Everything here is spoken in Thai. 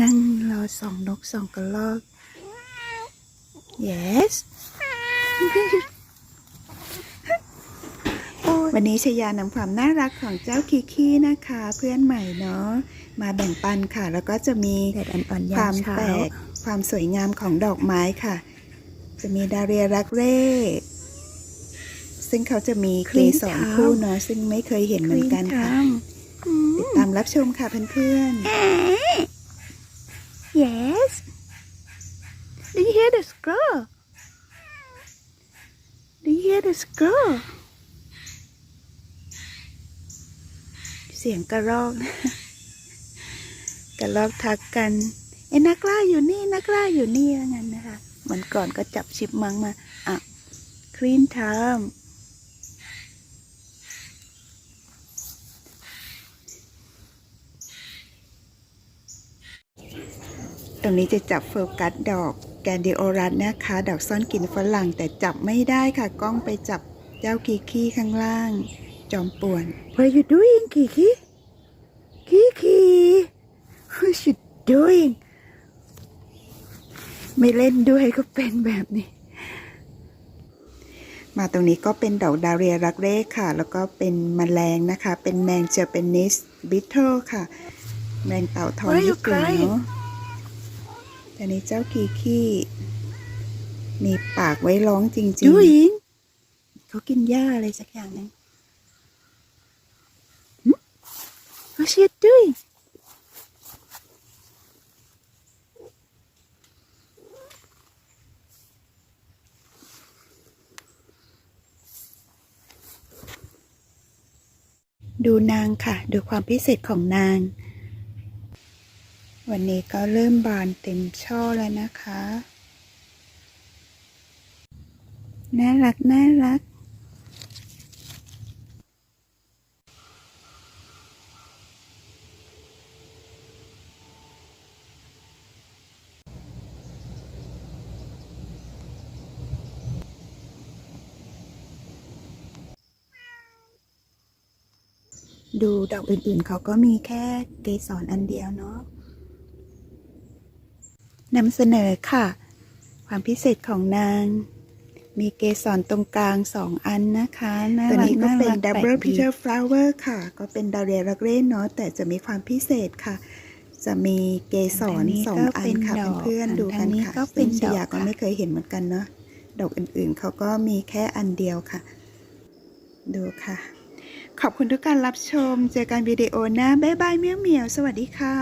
นั่งรอส่องนกส่องกระรอก yes วันนี้ชยานำความน่ารักของเจ้าคิกี้นะคะ เพื่อนใหม่เนาะมาแบ่งปันค่ะ แล้วก็จะมีแดดอ่อนๆคยาวามมเช้าแปลกความสวยงามของดอกไม้ค่ะ จะมีดาเรียรักเร่ซึ่งเขาจะมีเกสรคู่เนาะซึ่งไม่เคยเห็นเหมือนกันค่ะติดตามรับชมค่ะเพื่อนๆ yes do you hear the squirrel Do you hear the squirrel เสียงกระรอกกระรอกทักกันเอ้นักล่าอยู่นี่นักล่าอยู่นี่งั้นนะคะเหมือนก่อนก็จับชิปมังมาอะคลีนไทม์ต รงนี้จะจับโฟกัสดอกแกนดิโอรัสนะคะ ดอกซ่อนกลิ่นฝรั่งแต่จับไม่ได้ค่ะกล้องไปจับเจ้าคีคีข้างล่าง จอมป่วน What are you doing คีคีคีคี What you doing ไม่เล่นด้วยก็เป็นแบบนี้ มาตรงนี้ก็เป็นดอกดาวเรียรักเร่ค่ะ แล้วก็เป็นแมลงนะคะ เป็นแมงเจอเป็นนิสบิทเทิลค่ะ แมงเต่าทอง Why are you ญี่ปุ่น crying? เนาะ แต่นี้เจ้าคีคีมีปากไว้ร้องจริงๆ doing เขากินหญ้าอะไรสักอย่างหนึง what's she doing ดูนางค่ะ ดูความพิเศษของนาง วันนี้ก็เริ่มบานเต็มช่อแล้วนะคะ น่ารัก น่ารัก ดูดอกอื่นๆเขาก็มีแค่เกสรอันเดียวเนาะ นำเสนอค่ะ ความพิเศษของนาง มีเกสรตรงกลางสองอันนะคะน่าตัวรันี้กก็น่าเป็นรัก Double Double Peter Peter Flower ค่ะ ก็เป็นดาวเรียรักเล่นเนาะแต่จะมีความพิเศษค่ะ จะมีเกสรอันนี้สองก็อัเป็นนค่ะดอกเพื่อนๆดูอักันนนี้ค่ะก็เป็นซึ่งชยาดอกก็ค่ะไม่เคยเห็นเหมือนกันเนาะดอกอื่นๆเขาก็มีแค่อันเดียวค่ะ ดูค่ะ ขอบคุณทุกการรับชม เจอกันวิดีโอหน้า บ๊ายบายเมียวเหมียว สวัสดีค่ะ